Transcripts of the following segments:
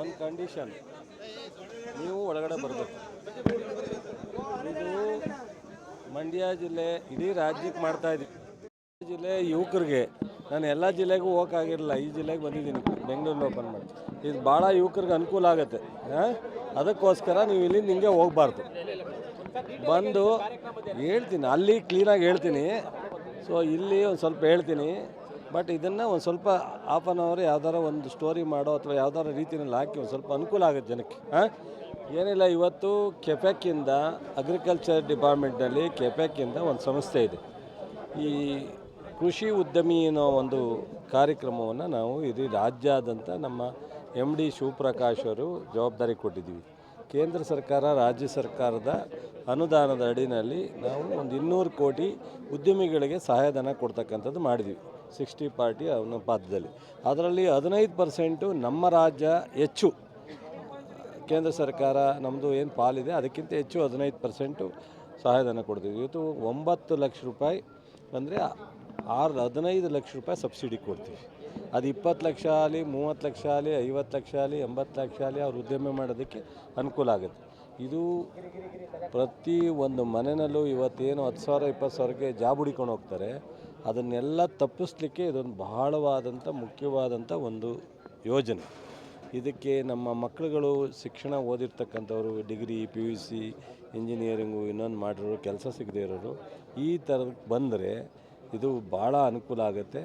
ಒಂದು ಕಂಡೀಷನ್ ನೀವು ಒಳಗಡೆ ಬರಬೇಕು. ಇದು ಮಂಡ್ಯ ಜಿಲ್ಲೆ, ಇಡೀ ರಾಜ್ಯಕ್ಕೆ ಮಾಡ್ತಾ ಇದ್ದೀವಿ. ಜಿಲ್ಲೆ ಯುವಕರಿಗೆ, ನಾನು ಎಲ್ಲ ಜಿಲ್ಲೆಗೂ ಹೋಗೋಕ್ಕಾಗಿರಲಿಲ್ಲ ಈ ಜಿಲ್ಲೆಗೆ ಬಂದಿದ್ದೀನಿ. ಬೆಂಗಳೂರಲ್ಲಿ ಓಪನ್ ಮಾಡಿ ಇದು ಭಾಳ ಯುವಕರಿಗೆ ಅನುಕೂಲ ಆಗುತ್ತೆ. ಹಾಂ? ಅದಕ್ಕೋಸ್ಕರ ನೀವು ಇಲ್ಲಿಂದ ಹಿಂಗೆ ಹೋಗಬಾರ್ದು. ಬಂದು ಹೇಳ್ತೀನಿ, ಅಲ್ಲಿ ಕ್ಲೀನಾಗಿ ಹೇಳ್ತೀನಿ. ಸೊ ಇಲ್ಲಿ ಒಂದು ಸ್ವಲ್ಪ ಹೇಳ್ತೀನಿ. ಬಟ್ ಇದನ್ನು ಒಂದು ಸ್ವಲ್ಪ ಹಾಫ್ ಆನ್ ಅವರ್ ಯಾವ್ದಾರ ಒಂದು ಸ್ಟೋರಿ ಮಾಡೋ ಅಥವಾ ಯಾವ್ದಾರ ರೀತಿಯಲ್ಲಿ ಹಾಕಿ ಒಂದು ಸ್ವಲ್ಪ ಅನುಕೂಲ ಆಗುತ್ತೆ ಜನಕ್ಕೆ, ಹಾಂ? ಏನಿಲ್ಲ, ಇವತ್ತು ಕೆಫೆಕ್ಕಿಂದ ಅಗ್ರಿಕಲ್ಚರ್ ಡಿಪಾರ್ಟ್ಮೆಂಟ್ನಲ್ಲಿ ಕೆಫೆಕ್ಕಿಂದ ಒಂದು ಸಂಸ್ಥೆ ಇದೆ. ಈ ಕೃಷಿ ಉದ್ಯಮಿ ಅನ್ನೋ ಒಂದು ಕಾರ್ಯಕ್ರಮವನ್ನು ನಾವು ಇಡೀ ರಾಜ್ಯಾದ್ಯಂತ ನಮ್ಮ ಎಂ ಡಿ ಶಿವಪ್ರಕಾಶ್ ಅವರು ಜವಾಬ್ದಾರಿ ಕೊಟ್ಟಿದ್ದೀವಿ. ಕೇಂದ್ರ ಸರ್ಕಾರ, ರಾಜ್ಯ ಸರ್ಕಾರದ ಅನುದಾನದ ಅಡಿನಲ್ಲಿ ನಾವು ಒಂದು ಇನ್ನೂರು ಕೋಟಿ ಉದ್ಯಮಿಗಳಿಗೆ ಸಹಾಯಧನ ಕೊಡ್ತಕ್ಕಂಥದ್ದು ಮಾಡಿದ್ವಿ ಸಿಕ್ಸ್ಟಿ ಪಾರ್ಟಿ ಅನುಪಾತದಲ್ಲಿ ಅದರಲ್ಲಿ ಹದಿನೈದು ಪರ್ಸೆಂಟು ನಮ್ಮ ರಾಜ್ಯ ಹೆಚ್ಚು. ಕೇಂದ್ರ ಸರ್ಕಾರ ನಮ್ಮದು ಏನು ಪಾಲಿದೆ, ಅದಕ್ಕಿಂತ ಹೆಚ್ಚು ಹದಿನೈದು ಪರ್ಸೆಂಟು ಸಹಾಯಧನ ಕೊಡ್ತೀವಿ ಇವತ್ತು ಒಂಬತ್ತು ಲಕ್ಷ ರೂಪಾಯಿ ಅಂದರೆ ಆರು, ಹದಿನೈದು ಲಕ್ಷ ರೂಪಾಯಿ ಸಬ್ಸಿಡಿ ಕೊಡ್ತೀವಿ. ಅದು ಇಪ್ಪತ್ತು ಲಕ್ಷ ಆಗಲಿ, ಮೂವತ್ತು ಲಕ್ಷ ಆಗಲಿ, ಐವತ್ತು ಲಕ್ಷ ಆಗಲಿ, ಎಂಬತ್ತು ಲಕ್ಷ ಆಗಲಿ ಅವ್ರು ಉದ್ಯಮ ಮಾಡೋದಕ್ಕೆ ಅನುಕೂಲ ಆಗುತ್ತೆ. ಇದು ಪ್ರತಿ ಒಂದು ಮನೆಯಲ್ಲೂ ಇವತ್ತೇನು ಹತ್ತು ಸಾವಿರ, ಇಪ್ಪತ್ತು ಸಾವಿರಕ್ಕೆ ಜಾಬ್ ಹುಡಿಕೊಂಡು ಹೋಗ್ತಾರೆ. ಅದನ್ನೆಲ್ಲ ತಪ್ಪಿಸ್ಲಿಕ್ಕೆ ಇದೊಂದು ಬಹಳವಾದಂಥ ಮುಖ್ಯವಾದಂಥ ಒಂದು ಯೋಜನೆ. ಇದಕ್ಕೆ ನಮ್ಮ ಮಕ್ಕಳುಗಳು ಶಿಕ್ಷಣ ಓದಿರ್ತಕ್ಕಂಥವ್ರು, degree, P U C, engineering ಇನ್ನೊಂದು ಮಾಡಿರೋರು, ಕೆಲಸ ಸಿಗದೇ ಇರೋರು, ಈ ಥರಕ್ಕೆ ಬಂದರೆ ಇದು ಭಾಳ ಅನುಕೂಲ ಆಗುತ್ತೆ.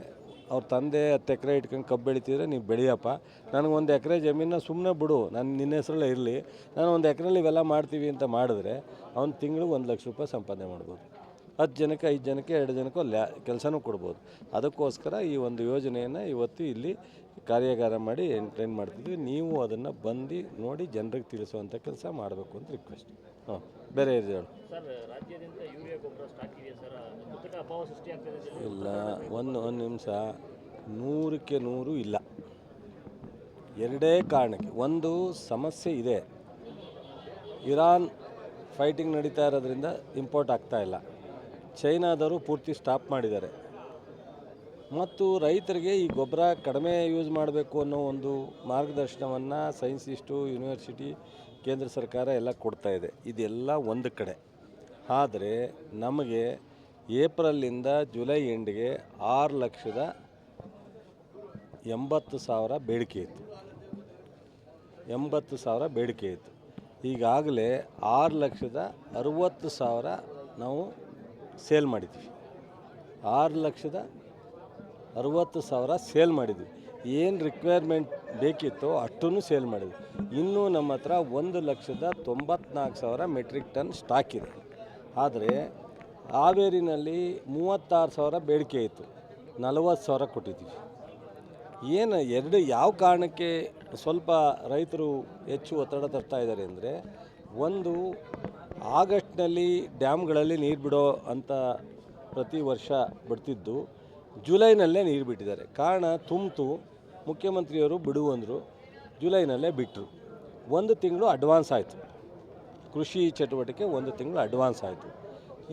ಅವ್ರ ತಂದೆ ಹತ್ತು ಎಕರೆ ಇಟ್ಕೊಂಡು ಕಬ್ಬು ಬೆಳಿತಿದ್ರೆ ನೀವು ಬೆಳೆಯಪ್ಪ. ನನಗೆ ಒಂದು ಎಕರೆ ಜಮೀನ ಸುಮ್ಮನೆ ಬಿಡು, ನಾನು ನಿನ್ನ ಹೆಸರಲ್ಲೇ ಇರಲಿ. ನಾನು ಒಂದು ಎಕರೆಲಿ ಇವೆಲ್ಲ ಮಾಡ್ತೀವಿ ಅಂತ ಮಾಡಿದ್ರೆ ಅವ್ನು ತಿಂಗಳು ಒಂದು ಲಕ್ಷ ರೂಪಾಯಿ ಸಂಪಾದನೆ ಮಾಡ್ಬೋದು. ಹತ್ತು ಜನಕ್ಕೆ ಐದು ಜನಕ್ಕೆ ಎರಡು ಜನಕ್ಕೂ ಲ್ಯಾ ಕೆಲಸನೂ ಕೊಡ್ಬೋದು. ಅದಕ್ಕೋಸ್ಕರ ಈ ಒಂದು ಯೋಜನೆಯನ್ನು ಇವತ್ತು ಇಲ್ಲಿ ಕಾರ್ಯಾಗಾರ ಮಾಡಿ ಎಂಟ್ರೈನ್ ಮಾಡ್ತಿದ್ವಿ. ನೀವು ಅದನ್ನು ಬಂದು ನೋಡಿ ಜನರಿಗೆ ತಿಳಿಸುವಂಥ ಕೆಲಸ ಮಾಡಬೇಕು ಅಂತ ರಿಕ್ವೆಸ್ಟ್ ಹಾಂ ಬೇರೆ ಇದೆ ಹೇಳು. ಇಲ್ಲ ಒಂದು ಒಂದು ನಿಮಿಷ. ನೂರಕ್ಕೆ ನೂರು ಇಲ್ಲ. ಎರಡೇ ಕಾರಣಕ್ಕೆ. ಒಂದು ಸಮಸ್ಯೆ ಇದೆ. ಇರಾನ್ ಫೈಟಿಂಗ್ ನಡೀತಾ ಇರೋದ್ರಿಂದ ಇಂಪೋರ್ಟ್ ಆಗ್ತಾ ಇಲ್ಲ. ಚೈನಾದವರು ಪೂರ್ತಿ ಸ್ಟಾಪ್ ಮಾಡಿದ್ದಾರೆ. ಮತ್ತು ರೈತರಿಗೆ ಈ ಗೊಬ್ಬರ ಕಡಿಮೆ ಯೂಸ್ ಮಾಡಬೇಕು ಅನ್ನೋ ಒಂದು ಮಾರ್ಗದರ್ಶನವನ್ನು ಸೈನ್ಸಿಸ್ಟು ಯೂನಿವರ್ಸಿಟಿ, ಕೇಂದ್ರ ಸರ್ಕಾರ ಎಲ್ಲ ಕೊಡ್ತಾ ಇದೆ. ಇದೆಲ್ಲ ಒಂದು ಕಡೆ. ಆದರೆ ನಮಗೆ ಏಪ್ರಿಲಿಂದ ಜುಲೈ ಎಂಡ್ಗೆ ಆರು ಲಕ್ಷದ ಎಂಬತ್ತು ಸಾವಿರ ಬೇಡಿಕೆ ಇತ್ತು. ಎಂಬತ್ತು ಸಾವಿರ ಬೇಡಿಕೆ ಇತ್ತು. ಈಗಾಗಲೇ ಆರು ಲಕ್ಷದ ಅರುವತ್ತು ಸಾವಿರ ನಾವು ಸೇಲ್ ಮಾಡಿದ್ವಿ. ಆರು ಲಕ್ಷದ ಅರುವತ್ತು ಸಾವಿರ ಸೇಲ್ ಮಾಡಿದ್ವಿ. ಏನು ರಿಕ್ವೈರ್ಮೆಂಟ್ ಬೇಕಿತ್ತೋ ಅಷ್ಟೂ ಸೇಲ್ ಮಾಡಿದ್ವಿ. ಇನ್ನೂ ನಮ್ಮ ಹತ್ರ ಒಂದು ಲಕ್ಷದ ತೊಂಬತ್ನಾಲ್ಕು ಸಾವಿರ ಮೆಟ್ರಿಕ್ ಟನ್ ಸ್ಟಾಕ್ ಇದೆ. ಆದರೆ ಹಾವೇರಿನಲ್ಲಿ ಮೂವತ್ತಾರು ಸಾವಿರ ಬೇಡಿಕೆ ಇತ್ತು. ನಲವತ್ತು ಸಾವಿರ ಕೊಟ್ಟಿದ್ದೀವಿ. ಏನು ಎರಡು ಯಾವ ಕಾರಣಕ್ಕೆ ಸ್ವಲ್ಪ ರೈತರು ಹೆಚ್ಚು ಒತ್ತಡ ತರ್ತಾ ಇದ್ದಾರೆ ಅಂದರೆ ಒಂದು ಆಗಸ್ಟ್ನಲ್ಲಿ ಡ್ಯಾಮ್ಗಳಲ್ಲಿ ನೀರು ಬಿಡೋ ಅಂತ ಪ್ರತಿ ವರ್ಷ ಬಿಡ್ತಿದ್ದು, ಜುಲೈನಲ್ಲೇ ನೀರು ಬಿಟ್ಟಿದ್ದಾರೆ. ಕಾರಣ ತುಂಬ್ತು, ಮುಖ್ಯಮಂತ್ರಿಯವರು ಬಿಡುವಂದರು, ಜುಲೈನಲ್ಲೇ ಬಿಟ್ಟರು ಒಂದು ತಿಂಗಳು ಅಡ್ವಾನ್ಸ್ ಆಯಿತು. ಕೃಷಿ ಚಟುವಟಿಕೆ ಒಂದು ತಿಂಗಳು ಅಡ್ವಾನ್ಸ್ ಆಯಿತು.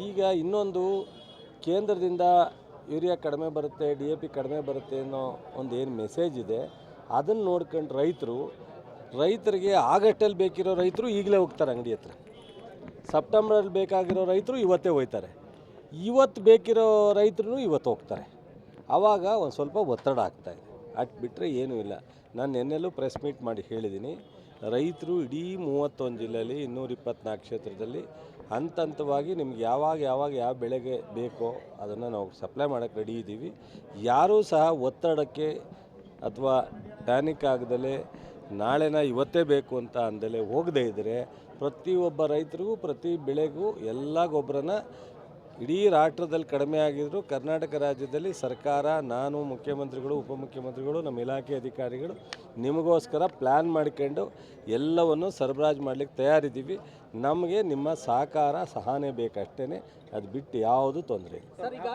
ಈಗ ಇನ್ನೊಂದು, ಕೇಂದ್ರದಿಂದ ಯೂರಿಯಾ ಕಡಿಮೆ ಬರುತ್ತೆ, ಡಿ ಎ ಪಿ ಕಡಿಮೆ ಬರುತ್ತೆ ಅನ್ನೋ ಒಂದು ಏನು ಮೆಸೇಜ್ ಇದೆ, ಅದನ್ನು ನೋಡ್ಕೊಂಡು ರೈತರು, ರೈತರಿಗೆ ಆಗಸ್ಟಲ್ಲಿ ಬೇಕಿರೋ ರೈತರು ಈಗಲೇ ಹೋಗ್ತಾರೆ ಅಂಗಡಿ ಹತ್ರ. ಸೆಪ್ಟೆಂಬರಲ್ಲಿ ಬೇಕಾಗಿರೋ ರೈತರು ಇವತ್ತೇ ಹೋಯ್ತಾರೆ. ಇವತ್ತು ಬೇಕಿರೋ ರೈತರು ಇವತ್ತು ಹೋಗ್ತಾರೆ. ಆವಾಗ ಒಂದು ಸ್ವಲ್ಪ ಒತ್ತಡ ಆಗ್ತಾಯಿದೆ ಅಟ್ ಬಿಟ್ಟರೆ ಏನೂ ಇಲ್ಲ. ನಾನು ನಿನ್ನೆಲ್ಲೂ ಪ್ರೆಸ್ ಮೀಟ್ ಮಾಡಿ ಹೇಳಿದ್ದೀನಿ ರೈತರು ಇಡೀ ಮೂವತ್ತೊಂದು ಜಿಲ್ಲೆಯಲ್ಲಿ ಇನ್ನೂರ ಇಪ್ಪತ್ನಾಲ್ಕು ಕ್ಷೇತ್ರದಲ್ಲಿ ಹಂತ ಹಂತವಾಗಿ ನಿಮ್ಗೆ ಯಾವಾಗ ಯಾವಾಗ ಯಾವ ಬೆಳೆಗೆ ಬೇಕೋ ಅದನ್ನು ನಾವು ಸಪ್ಲೈ ಮಾಡೋಕ್ಕೆ ರೆಡಿ ಇದ್ದೀವಿ. ಯಾರೂ ಸಹ ಒತ್ತಡಕ್ಕೆ ಅಥವಾ ಪ್ಯಾನಿಕ್ ಆಗದಲೇ ನಾಳೆನ ಇವತ್ತೇ ಬೇಕು ಅಂತ ಅಂದಲೇ ಹೋಗದೇ ಇದ್ದರೆ ಪ್ರತಿಯೊಬ್ಬ ರೈತರಿಗೂ ಪ್ರತಿ ಬೆಳೆಗೂ ಎಲ್ಲ ಗೊಬ್ಬರನ ಇಡೀ ರಾಷ್ಟ್ರದಲ್ಲಿ ಕಡಿಮೆ ಆಗಿದ್ರು ಕರ್ನಾಟಕ ರಾಜ್ಯದಲ್ಲಿ ಸರ್ಕಾರ ನಾನು ಮುಖ್ಯಮಂತ್ರಿಗಳು ಉಪಮುಖ್ಯಮಂತ್ರಿಗಳು ನಮ್ಮ ಇಲಾಖೆ ಅಧಿಕಾರಿಗಳು ನಿಮಗೋಸ್ಕರ ಪ್ಲ್ಯಾನ್ ಮಾಡ್ಕೊಂಡು ಎಲ್ಲವನ್ನು ಸರಬರಾಜು ಮಾಡಲಿಕ್ಕೆ ತಯಾರಿದ್ದೀವಿ. ನಮಗೆ ನಿಮ್ಮ ಸಹಕಾರ ಸಹನೆ ಬೇಕಷ್ಟೇ ಅದು ಬಿಟ್ಟು ಯಾವುದು ತೊಂದರೆ ಇಲ್ಲ. ಸರ್ ಈಗ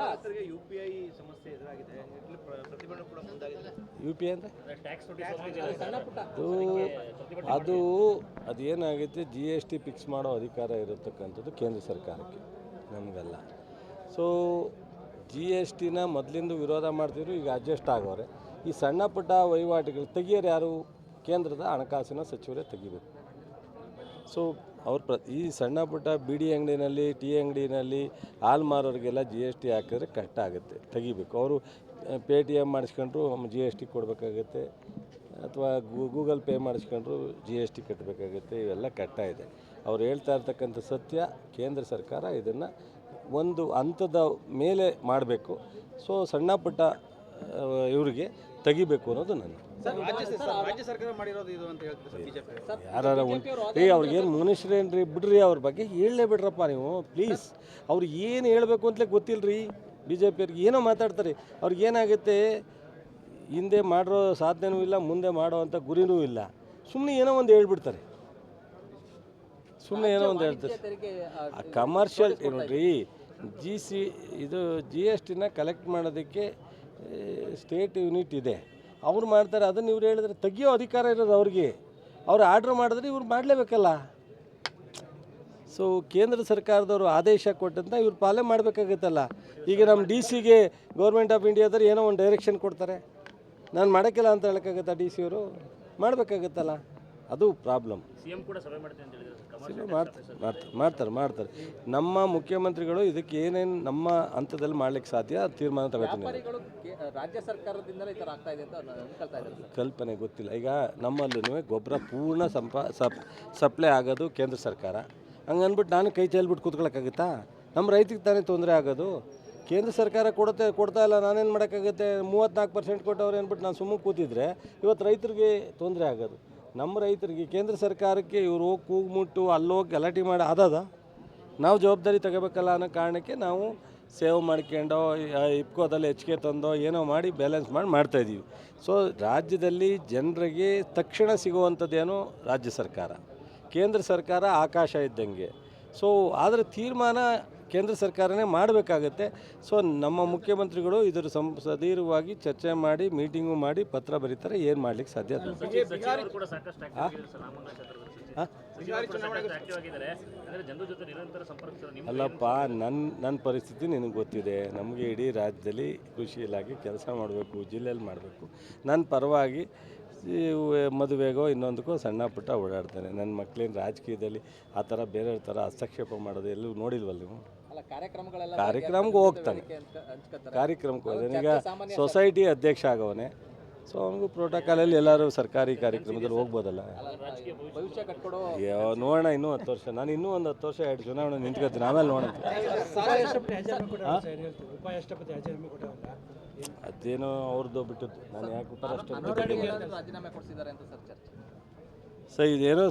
ಯು ಪಿ ಐ ಸಮಸ್ಯೆ ಎದುರಾಗಿದೆ. ಪ್ರತಿಭಟನೆ ಕೂಡ ಮುಂದಾಗಿದೆ. ಯು ಪಿ ಅಂದರೆ? ಅದು ಅದು ಅದೇನಾಗುತ್ತೆ ಜಿ ಎಸ್ ಟಿ ಫಿಕ್ಸ್ ಮಾಡೋ ಅಧಿಕಾರ ಇರತಕ್ಕಂಥದ್ದು ಕೇಂದ್ರ ಸರ್ಕಾರಕ್ಕೆ. ನಮಗಲ್ಲ. ಸೊ ಜಿ ಎಸ್ ಟಿನ ಮೊದಲಿಂದ ವಿರೋಧ ಮಾಡ್ತಿದ್ರು, ಈಗ ಅಡ್ಜಸ್ಟ್ ಆಗೋರೆ. ಈ ಸಣ್ಣ ಪುಟ್ಟ ವಹಿವಾಟುಗಳು ತೆಗಿಯೋರು ಯಾರು? ಕೇಂದ್ರದ ಹಣಕಾಸಿನ ಸಚಿವರೇ ತೆಗಿಬೇಕು. ಸೊ ಅವ್ರ ಪ್ರ, ಈ ಸಣ್ಣ ಪುಟ್ಟ ಬಿಡಿ ಅಂಗಡಿನಲ್ಲಿ, ಟಿ ಅಂಗಡಿನಲ್ಲಿ ಹಾಲು ಮಾರೋರಿಗೆಲ್ಲ ಜಿ ಎಸ್ ಟಿ ಹಾಕಿದ್ರೆ ಕಷ್ಟ ಆಗುತ್ತೆ, ತೆಗಿಬೇಕು. ಅವರು ಪೇ ಟಿ ಎಂ ಮಾಡಿಸ್ಕೊಂಡ್ರು ಜಿ ಎಸ್ ಟಿ ಕೊಡಬೇಕಾಗತ್ತೆ. ಅಥವಾ ಗೂಗಲ್ ಪೇ ಮಾಡಿಸ್ಕೊಂಡ್ರು ಜಿ ಎಸ್ ಟಿ ಕಟ್ಟಬೇಕಾಗುತ್ತೆ ಇವೆಲ್ಲ ಕಟ್ಟಾಯಿದೆ ಇದೆ ಅವ್ರು ಹೇಳ್ತಾ ಇರ್ತಕ್ಕಂಥ ಸತ್ಯ ಕೇಂದ್ರ ಸರ್ಕಾರ ಇದನ್ನು ಒಂದು ಹಂತದ ಮೇಲೆ ಮಾಡಬೇಕು. ಸೊ ಸಣ್ಣ ಪುಟ್ಟ ಇವರಿಗೆ ತೆಗಿಬೇಕು ಅನ್ನೋದು ನನ್ನ. ಸರ್ ರಾಜ್ಯ ಸರ್ ರಾಜ್ಯ ಸರ್ಕಾರ ಮಾಡಿರೋದು ಇದು ಅಂತ ಹೇಳ್ತಾರೆ ಸರ್ ಬಿಜೆಪಿ ಯಾರು ಉಂಟು ಏ ಅವ್ರಿಗೇನು ಮನುಷ್ಯರೇನ್ರಿ? ಬಿಡ್ರಿ ಅವ್ರ ಬಗ್ಗೆ. ಹೇಳಲೇ ಬಿಡ್ರಪ್ಪ ನೀವು ಪ್ಲೀಸ್ ಅವ್ರಿಗೆ ಏನು ಹೇಳಬೇಕು ಅಂತಲೇ ಗೊತ್ತಿಲ್ಲರಿ ಬಿ ಜೆ ಪಿಯವ್ರಿಗೆ ಏನೋ ಮಾತಾಡ್ತಾರೆ. ಅವ್ರಿಗೆ ಏನಾಗುತ್ತೆ? ಹಿಂದೆ ಮಾಡಿರೋ ಸಾಧ್ಯನೂ ಇಲ್ಲ, ಮುಂದೆ ಮಾಡೋ ಅಂಥ ಗುರಿನೂ ಇಲ್ಲ. ಸುಮ್ಮನೆ ಏನೋ ಒಂದು ಹೇಳ್ಬಿಡ್ತಾರೆ. ಸುಮ್ಮನೆ ಏನೋ ಒಂದು ಹೇಳ್ತಾರೆ. ಕಮರ್ಷಿಯಲ್ ನೋಡ್ರಿ ಜಿ ಸಿ ಇದು ಜಿ ಎಸ್ ಟಿನ ಕಲೆಕ್ಟ್ ಮಾಡೋದಕ್ಕೆ ಸ್ಟೇಟ್ ಯೂನಿಟ್ ಇದೆ. ಅವ್ರು ಮಾಡ್ತಾರೆ, ಅದನ್ನು ಇವ್ರು ಹೇಳಿದ್ರೆ ತೆಗಿಯೋ ಅಧಿಕಾರ ಇರೋದು ಅವ್ರಿಗೆ. ಅವ್ರು ಆರ್ಡ್ರ್ ಮಾಡಿದ್ರೆ ಇವ್ರು ಮಾಡಲೇಬೇಕಲ್ಲ. ಸೊ ಕೇಂದ್ರ ಸರ್ಕಾರದವರು ಆದೇಶ ಕೊಟ್ಟಂತ ಇವ್ರು ಪಾಲನೆ ಮಾಡಬೇಕಾಗತ್ತಲ್ಲ. ಈಗ ನಮ್ಮ ಡಿ ಸಿಗೆ ಗೌರ್ಮೆಂಟ್ ಆಫ್ ಇಂಡಿಯಾದವ್ರು ಏನೋ ಒಂದು ಡೈರೆಕ್ಷನ್ ಕೊಡ್ತಾರೆ. ನಾನು ಮಾಡೋಕ್ಕಿಲ್ಲ ಅಂತ ಹೇಳೋಕ್ಕಾಗತ್ತಾ ಡಿ ಸಿ ಅವರು? ಮಾಡಬೇಕಾಗತ್ತಲ್ಲ? ಅದು ಪ್ರಾಬ್ಲಮ್ ಸಿಎಂ ಕೂಡ ಸಭೆ ಮಾಡ್ತೀನಿ ಅಂತ ಹೇಳಿದ್ರು. ಸರ್ ಮಾಡ್ತಾರೆ ಮಾಡ್ತಾರೆ ಮಾಡ್ತಾರೆ ನಮ್ಮ ಮುಖ್ಯಮಂತ್ರಿಗಳು ಇದಕ್ಕೆ ಏನೇನು ನಮ್ಮ ಹಂತದಲ್ಲಿ ಮಾಡ್ಲಿಕ್ಕೆ ಸಾಧ್ಯ ತೀರ್ಮಾನ ತಗೋತೀನಿ ವ್ಯಾಪಾರಿಗಳು ರಾಜ್ಯ ಸರ್ಕಾರದಿಂದಲೇ ಈ ಆಗ್ತಾ ಇದೆ ಅಂತ ಅನ್- ಇದ್ದಾರೆ ಸರ್. ಕಲ್ಪನೆ ಗೊತ್ತಿಲ್ಲ. ಈಗ ನಮ್ಮಲ್ಲೂ ಗೊಬ್ಬರ ಪೂರ್ಣ ಸಂಪ ಸಪ್ ಸಪ್ಲೈ ಆಗೋದು ಕೇಂದ್ರ ಸರ್ಕಾರ. ಹಂಗೆ ಅಂದ್ಬಿಟ್ಟು ನಾನು ಕೈ ಚೆಲ್ಬಿಟ್ಟು ಕೂತ್ಕೊಳ್ಳೋಕ್ಕಾಗುತ್ತಾ ನಮ್ಮ ರೈತಿಗೆ ತಾನೇ ತೊಂದರೆ ಆಗೋದು. ಕೇಂದ್ರ ಸರ್ಕಾರ ಕೊಡುತ್ತೆ, ಕೊಡ್ತಾ ಇಲ್ಲ, ನಾನೇನು ಮಾಡೋಕ್ಕಾಗುತ್ತೆ ಮೂವತ್ತ್ನಾಲ್ಕು ಪರ್ಸೆಂಟ್ ಕೊಟ್ಟವ್ರು ಅಂದ್ಬಿಟ್ಟು ನಾನು ಸುಮ್ಮನೆ ಕೂತಿದ್ರೆ ಇವತ್ತು ರೈತರಿಗೆ ತೊಂದರೆ ಆಗೋದು. ನಮ್ಮ ರೈತರಿಗೆ, ಕೇಂದ್ರ ಸರ್ಕಾರಕ್ಕೆ ಇವರು ಹೋಗಿ ಕೂಗ್ಮುಟ್ಟು ಅಲ್ಲೋಗಿ ಗಲಾಟೆ ಮಾಡಿ ಅದದ ನಾವು ಜವಾಬ್ದಾರಿ ತಗೋಬೇಕಲ್ಲ ಅನ್ನೋ ಕಾರಣಕ್ಕೆ ನಾವು ಸೇವ್ ಮಾಡ್ಕೊಂಡು ಇಪ್ಕೋದಲ್ಲಿ ಹೆಚ್ಚಿಗೆ ತಂದೋ ಏನೋ ಮಾಡಿ ಬ್ಯಾಲೆನ್ಸ್ ಮಾಡಿ ಮಾಡ್ತಾಯಿದ್ದೀವಿ ಸೊ ರಾಜ್ಯದಲ್ಲಿ ಜನರಿಗೆ ತಕ್ಷಣ ಸಿಗುವಂಥದ್ದೇನು ರಾಜ್ಯ ಸರ್ಕಾರ. ಕೇಂದ್ರ ಸರ್ಕಾರ ಆಕಾಶ ಇದ್ದಂಗೆ. ಸೊ ಆದರೆ ತೀರ್ಮಾನ ಕೇಂದ್ರ ಸರ್ಕಾರನೇ ಮಾಡಬೇಕಾಗತ್ತೆ. ಸೊ ನಮ್ಮ ಮುಖ್ಯಮಂತ್ರಿಗಳು ಇದರ ಸಂ ಸದೀರ್ವಾಗಿ ಚರ್ಚೆ ಮಾಡಿ ಮೀಟಿಂಗು ಮಾಡಿ ಪತ್ರ ಬರೀತಾರೆ ಏನು ಮಾಡ್ಲಿಕ್ಕೆ ಸಾಧ್ಯ ಅಲ್ಲಪ್ಪ ನನ್ನ ನನ್ನ ಪರಿಸ್ಥಿತಿ ನಿನಗೆ ಗೊತ್ತಿದೆ. ನಮಗೆ ಇಡೀ ರಾಜ್ಯದಲ್ಲಿ ಕೃಷಿ ಇಲಾಖೆ ಕೆಲಸ ಮಾಡಬೇಕು ಜಿಲ್ಲೆಯಲ್ಲಿ ಮಾಡಬೇಕು. ನನ್ನ ಪರವಾಗಿ ಮದುವೆಗೋ ಇನ್ನೊಂದಕ್ಕೋ ಸಣ್ಣ ಪುಟ್ಟ ಓಡಾಡ್ತಾನೆ. ನನ್ನ ಮಕ್ಕಳೇನು ರಾಜಕೀಯದಲ್ಲಿ ಆ ಥರ ಬೇರೆಯವ್ರ ಥರ ಹಸ್ತಕ್ಷೇಪ ಮಾಡೋದು ಎಲ್ಲೂ ನೋಡಿಲ್ವಲ್ಲ ನೀವು? ಕಾರ್ಯಕ್ರಮ್ಗೆ ಹೋಗ್ತಾನೆ. ಕಾರ್ಯಕ್ರಮಕ್ಕೆ ಹೋಗ್ತಾನೆ. ಈಗ ಸೊಸೈಟಿ ಅಧ್ಯಕ್ಷ ಆಗವನೆ. ಸೊ ಅವನಿಗೂ ಪ್ರೋಟೋಕಾಲಲ್ಲಿ ಎಲ್ಲರೂ ಸರ್ಕಾರಿ ಕಾರ್ಯಕ್ರಮದಲ್ಲಿ ಹೋಗ್ಬೋದಲ್ಲ? ಅಯ್ಯೋ ನೋಡೋಣ ಇನ್ನೂ ಹತ್ತು ವರ್ಷ. ನಾನು ಇನ್ನೂ ಒಂದು ಹತ್ತು ವರ್ಷ ಎರಡು ಚುನಾವಣೆ ನಿಂತ್ಕೊತೀನಿ. ಆಮೇಲೆ ನೋಡೋಣ. ಅದೇನೋ ಅವ್ರದ್ದು ಬಿಟ್ಟದ್ದು. ನಾನು ಯಾಕೆ ಉಪರಾಷ್ಟ್ರಪತಿ ಏನಾದ್ರು ರಾಜೀನಾಮೆ ಕೊಡ್ಸಿದ್ದಾರೆ ಅಂತ ಸರ್ ಚರ್ಚೆ ಸೊ ಇದೇನೋ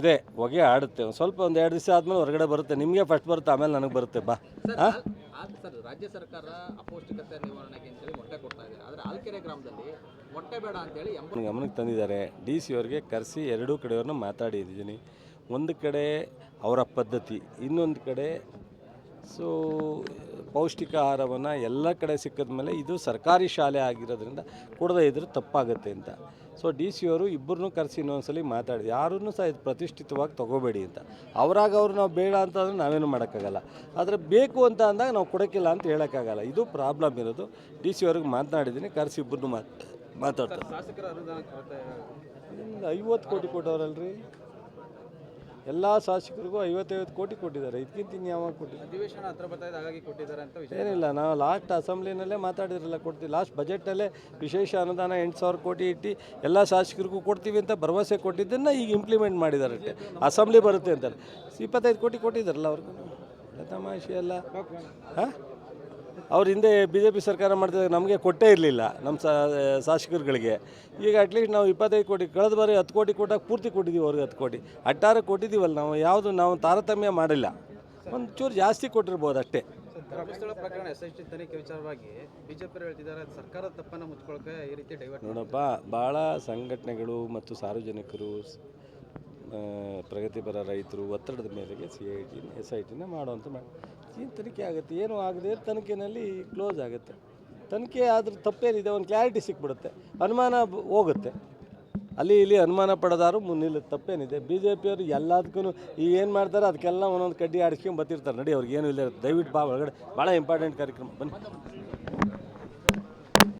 ಇದೆ ಹೊಗೆ ಆಡುತ್ತೆ. ಒಂದು ಸ್ವಲ್ಪ ಒಂದು ಎರಡು ದಿವಸ ಆದಮೇಲೆ ಹೊರಗಡೆ ಬರುತ್ತೆ. ನಿಮಗೆ ಫಸ್ಟ್ ಬರುತ್ತೆ ಆಮೇಲೆ ನನಗೆ ಬರುತ್ತೆ. ಬಾ. ಹಾಂ? ಸರ್ ರಾಜ್ಯ ಸರ್ಕಾರ ಅಪೌಷ್ಟಿಕತೆ ನಿವಾರಣೆಗೆ ಅಂತೇಳಿ ಮೊಟ್ಟೆ ಕೊಡ್ತಾ ಇದೆ. ಆದರೆ ಆಲ್ಕೆರೆ ಗ್ರಾಮದಲ್ಲಿ ಮೊಟ್ಟೆ ಬೇಡ ಅಂತೇಳಿ ಎಂಬ ಗಮನಕ್ಕೆ ತಂದಿದ್ದಾರೆ. ಡಿ ಸಿ ಅವ್ರಿಗೆ ಕರೆಸಿ ಎರಡೂ ಕಡೆಯವ್ರನ್ನ ಮಾತಾಡಿದ್ದೀನಿ. ಒಂದು ಕಡೆ ಅವರ ಪದ್ಧತಿ ಇನ್ನೊಂದು ಕಡೆ ಸೊ ಪೌಷ್ಟಿಕ ಆಹಾರವನ್ನು ಎಲ್ಲ ಕಡೆ ಸಿಕ್ಕಿದ ಮೇಲೆ ಇದು ಸರ್ಕಾರಿ ಶಾಲೆ ಆಗಿರೋದ್ರಿಂದ ಕೊಡದೇ ಇದ್ರೆ ತಪ್ಪಾಗುತ್ತೆ ಅಂತ. ಸೊ ಡಿ ಸಿ ಅವರು ಇಬ್ಬರನ್ನೂ ಕರೆಸಿ ಇನ್ನೊಂದ್ಸಲಿ ಮಾತಾಡಿ. ಯಾರನ್ನು ಸಹ ಇದು ಪ್ರತಿಷ್ಠಿತವಾಗಿ ತೊಗೋಬೇಡಿ ಅಂತ. ಅವರಾಗ ಅವ್ರು ನಾವು ಬೇಡ ಅಂತಂದ್ರೆ ನಾವೇನು ಮಾಡೋಕ್ಕಾಗಲ್ಲ. ಆದರೆ ಬೇಕು ಅಂತ ಅಂದಾಗ ನಾವು ಕೊಡೋಕ್ಕಿಲ್ಲ ಅಂತ ಹೇಳೋಕ್ಕಾಗಲ್ಲ. ಇದು ಪ್ರಾಬ್ಲಮ್ ಇರೋದು. ಡಿ ಸಿ ಅವ್ರಿಗೆ ಮಾತನಾಡಿದ್ದೀನಿ. ಕರೆಸಿ ಇಬ್ಬರನ್ನು ಮಾತು ಮಾತಾಡ್ತಾರೆ ಐವತ್ತು ಕೋಟಿ ಕೊಟ್ಟವ್ರಲ್ರಿ? ಎಲ್ಲ ಶಾಸಕರಿಗೂ ಐವತ್ತೈವತ್ತು ಕೋಟಿ ಕೊಟ್ಟಿದ್ದಾರೆ. ಇದಕ್ಕಿಂತ ಇನ್ಯಾವಾಗ ಕೊಟ್ಟಿದ್ದಾರೆ? ಅಧಿವೇಶನ ಹತ್ರ ಬರ್ತಾ ಇದೆ ಹಾಗಾಗಿ ಕೊಟ್ಟಿದ್ದಾರೆ ಅಂತ ವಿಷಯ. ಏನಿಲ್ಲ ನಾವು ಲಾಸ್ಟ್ ಅಸೆಂಬ್ಲಿನಲ್ಲೇ ಮಾತಾಡಿರಲ್ಲ ಕೊಡ್ತೀವಿ. ಲಾಸ್ಟ್ ಬಜೆಟಲ್ಲೇ ವಿಶೇಷ ಅನುದಾನ ಎಂಟು ಸಾವಿರ ಕೋಟಿ ಇಟ್ಟು ಎಲ್ಲ ಶಾಸಕರಿಗೂ ಕೊಡ್ತೀವಿ ಅಂತ ಭರವಸೆ ಕೊಟ್ಟಿದ್ದನ್ನು ಈಗ ಇಂಪ್ಲಿಮೆಂಟ್ ಮಾಡಿದ್ದಾರೆ. ಅಂತೆ ಅಸೆಂಬ್ಲಿ ಬರುತ್ತೆ ಅಂತಾರೆ. ಇಪ್ಪತ್ತೈದು ಕೋಟಿ ಕೊಟ್ಟಿದ್ದಾರಲ್ಲ ಅವ್ರಿಗೂ? ತಮಾಷೆ ಎಲ್ಲ ಹಾಂ? ಅವ್ರ ಹಿಂದೆ ಬಿ ಜೆ ಪಿ ಸರ್ಕಾರ ಮಾಡಿದಾಗ ನಮಗೆ ಕೊಟ್ಟೇ ಇರಲಿಲ್ಲ ನಮ್ಮ ಶಾಸಕರುಗಳಿಗೆ. ಈಗ ಅಟ್ಲೀಸ್ಟ್ ನಾವು ಇಪ್ಪತ್ತೈದು ಕೋಟಿ ಕಳೆದ ಬಾರಿ ಹತ್ತು ಕೋಟಿ ಕೊಟ್ಟಾಗ ಪೂರ್ತಿ ಕೊಟ್ಟಿದ್ದೀವಿ ಅವ್ರಿಗೆ ಹತ್ತು ಕೋಟಿ. ಅಟ್ಟಾರೆ ಕೊಟ್ಟಿದ್ದೀವಲ್ಲ ನಾವು ಯಾವುದು ನಾವು ತಾರತಮ್ಯ ಮಾಡಿಲ್ಲ. ಒಂದು ಚೂರು ಜಾಸ್ತಿ ಕೊಟ್ಟಿರ್ಬೋದು ಅಷ್ಟೇ. ಪ್ರಕರಣ ಎಸ್ ಎಸ್ ಟಿ ತನಿಖೆ ವಿಚಾರವಾಗಿ ಬಿಜೆಪಿ ಹೇಳ್ತಿದ್ದಾರೆ ಸರ್ಕಾರ ತಪ್ಪನ್ನು ಮುಚ್ಕೊಳ್ಳೋಕೆ ಈ ರೀತಿ ಡೈವರ್ಟ್ ನೋಡಪ್ಪ ಭಾಳ ಸಂಘಟನೆಗಳು ಮತ್ತು ಸಾರ್ವಜನಿಕರು ಪ್ರಗತಿಪರ ರೈತರು ಒತ್ತಡದ ಮೇರೆಗೆ ಸಿ ಐ ಟಿನ ಎಸ್ ಐ ಟಿನ ಮಾಡುವಂಥ ಮಾಡಿ ಏನು ತನಿಖೆ ಆಗುತ್ತೆ, ಏನು ಆಗದೆ ತನಿಖೆನಲ್ಲಿ ಕ್ಲೋಸ್ ಆಗುತ್ತೆ. ತನಿಖೆ ಆದ್ರೆ ತಪ್ಪೇನಿದೆ ಒಂದು ಕ್ಲಾರಿಟಿ ಸಿಕ್ಬಿಡುತ್ತೆ, ಅನುಮಾನ ಹೋಗುತ್ತೆ. ಅಲ್ಲಿ ಇಲ್ಲಿ ಅನುಮಾನ ಪಡೆದಾರು ಮುನ್ನಿಲ್ಲ ತಪ್ಪೇನಿದೆ. ಬಿ ಜೆ ಪಿಯವರು ಎಲ್ಲದಕ್ಕೂ ಈಗ ಏನು ಮಾಡ್ತಾರೆ, ಅದಕ್ಕೆಲ್ಲ ಒಂದೊಂದು ಕಡ್ಡಿ ಆಡಿಸ್ಕೊಂಡು ಬರ್ತಿರ್ತಾರೆ. ನಡಿ, ಅವ್ರಿಗೆ ಏನು ಇಲ್ಲ ದಯವಿಟ್ಟು ಬಾ, ಒಳಗಡೆ ಭಾಳ ಇಂಪಾರ್ಟೆಂಟ್ ಕಾರ್ಯಕ್ರಮ. ಬನ್ನಿ.